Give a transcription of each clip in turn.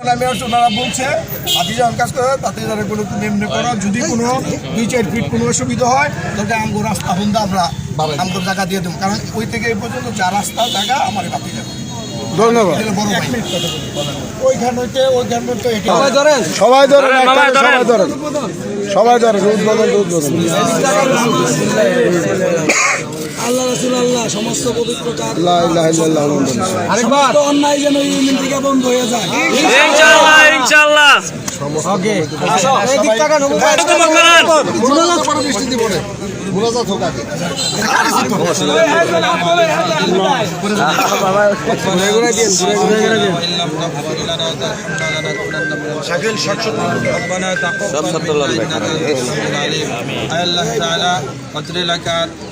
Mayor ওনারা বলছে হাতি যখন কাজ করে তাতে যারা কোনো নিম্নে করো যদি কোনো দুই চার ফিট কোনো অসুবিধা হয় তাহলে আমগো রাস্তা হুন্দা আমরা আমগো জায়গা দিয়ে দেবো। কারণ ওই থেকে এই পর্যন্ত যা রাস্তা জায়গা আমার যাবে। ধন্যবাদ। এটা বড় ওইখান হইতে ওইখান হইতে সবাই ধরেন? সবাই ধরেন সবাই ধরেন। উদ্বোধন উদ্বোধন। আল্লাহ রাসুল আল্লাহ সমস্ত পবিত্র কাজ আরেকবার অন্যায় যেন এই ইউনিয়ন বন্ধ হয়ে যায় ইনশাআল্লাহ ইনশাআল্লাহ ওকে এই দিক টাকা নমুনা করে বৃষ্টি দিব না মুনাজাত আল্লাহ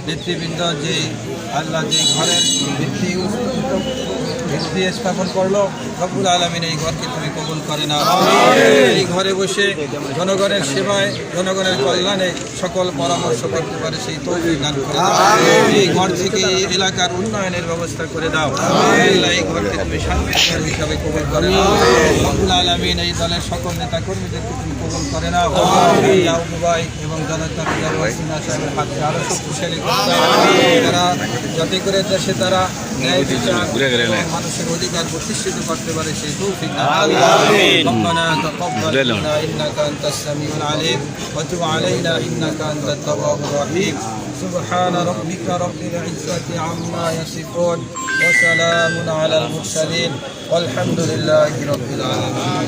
নেতৃবৃন্দ যে আল্লাহ যে ঘরের ভিত্তি ভিত্তি স্থাপন করল রব্বুল আলমিন এই ঘরকে তুমি কবুল করে না এই ঘরে বসে জনগণের সেবায় জনগণের কল্যাণে সকল পরামর্শ করতে পারে সেই দান করে এই ঘর থেকে এই এলাকার উন্নয়নের ব্যবস্থা করে দাও। এই ঘরকে তুমি শান্তির হিসাবে কবুল করে নাও। রব্বুল আলমিন এই দলের সকল নেতা কর্মীদেরকে তুমি কবুল করে নাও। আল্লাহ উবাই এবং জনতা সাহেবের হাতকে আরও শক্তিশালী করে তারা যাতে করে দেশে তারা ন্যায় বিচার মানুষের অধিকার প্রতিষ্ঠিত করতে পারে সেই তৌফিক দান করো। ربنا تقبل منا انك انت السميع العليم وتب علينا انك انت التواب الرحيم سبحان ربك رب العزه عما يصفون وسلام على المرسلين والحمد لله رب العالمين